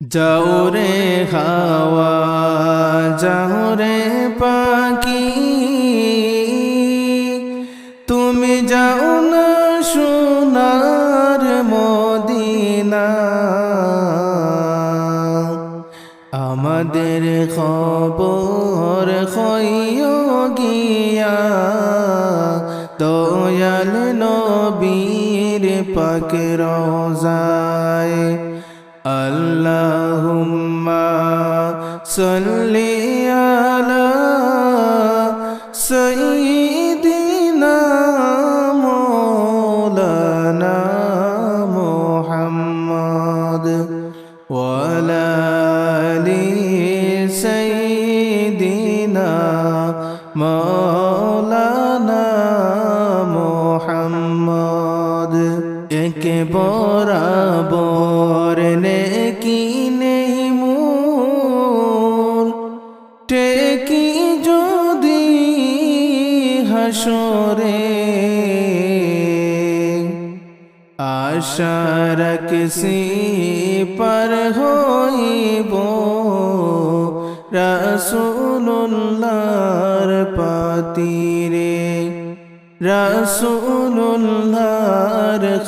যাও রে হাওয়া যাও রে পাখি। তুমি যাও না সোনার মদিনা। আমাদের খবর খইও গিয়া, দয়াল নবীর পাক রোজায়। আল্লাহুম্মা সাল্লি আলা সাইয়্যিদিনা মাওলানা মুহাম্মদ ওয়ালা আলি সাইয়্যিদিনা মাওলানা মুহাম্মদ। একে বরাবর আশা রাখছি পার হইব রাসুল্লাহর পাতিরে রাসুল্লাহর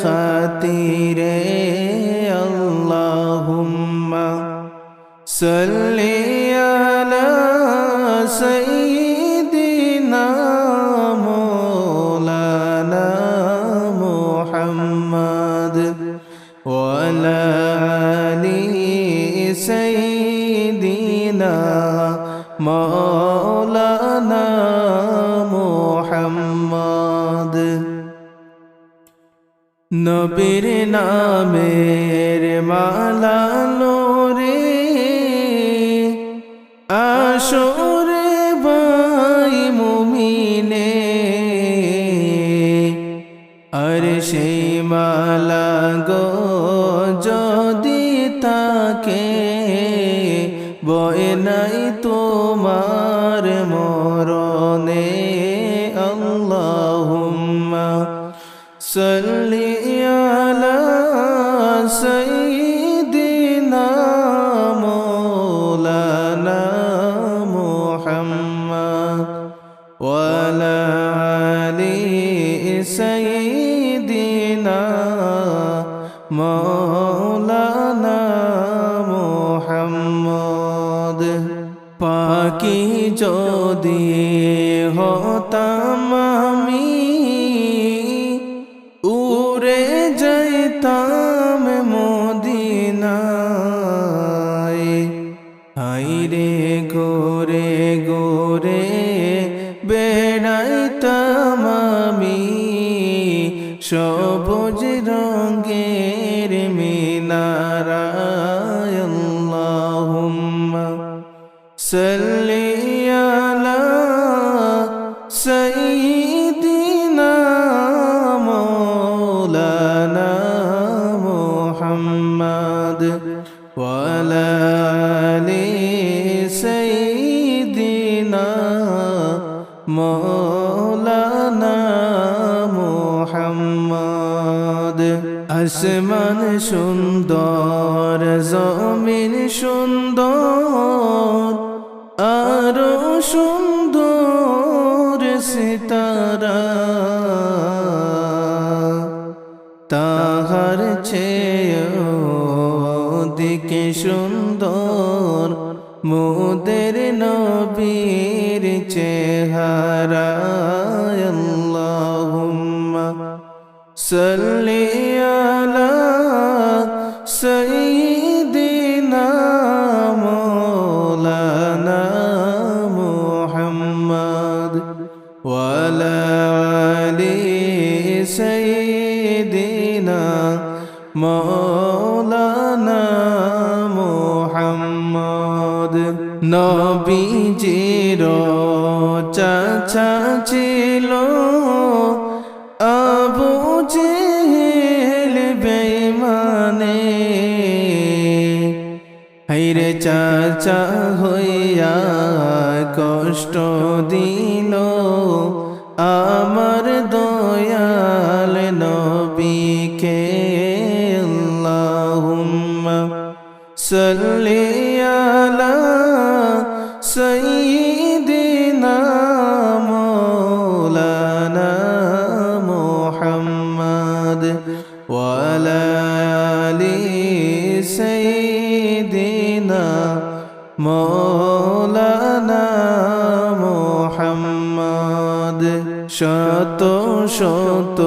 খাতিরে আল্লাহুম্মা সাল্লি আলা সাইয়্যিদিনা সাইয়্যিদিনা মাওলানা মুহাম্মদ নবীর নামের মালা লোরে আসরে বাই মুমিনে আর সেই মালা গো নাই তোমার মরণে আল্লাহুম্মা সাল্লি আলা পাকি যদি হতাম আমি? উড়ে যাইতাম মদিনায়। হাইরে গোরে গোরে বেড়াইতাম আমি। সবুজ রঙের মিনারায়, আল্লাহুম্মা সাল্লি সাইয়্যিদিনা মাওলানা মুহাম্মদ আসমান সুন্দর জমিন সুন্দর আরও সুন্দর সিতারা। তাহার চেয়েও দিকে সুন্দর মোদের নবীর চেহারা আল্লাহুম্মা সাল্লি আলা সাইয়্যিদিনা মাওলানা মুহাম্মদ ওয়ালা আলি সাইয়্যিদিনা মাওলানা পদ নবীজির চাচা ছিল আবু জেহেল বেমানে হাইরে চাচা হইয়া কষ্ট দিল আমার দয়াল নবীকে। আল্লাহুম্মা সাল্লি মৌলানা মোহাম্মদ শত শত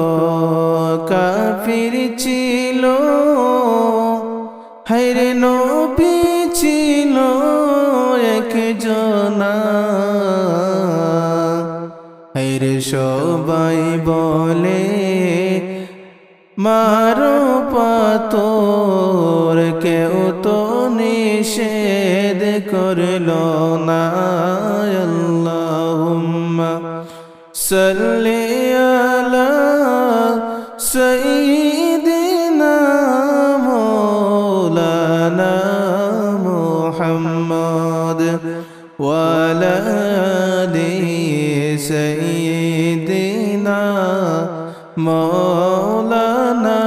কাফির ছিল হাইরে নবী ছিল একজনা। হের সবাই বলে, মারো পাতর কেউ তো নিষেধ করল না আল্লাহুম্মা সাল্লি আলা সাইয়্যিদিনা মাওলানা মুহাম্মদ ওয়ালা আলি সাইয়্যিদিনা মাওলানা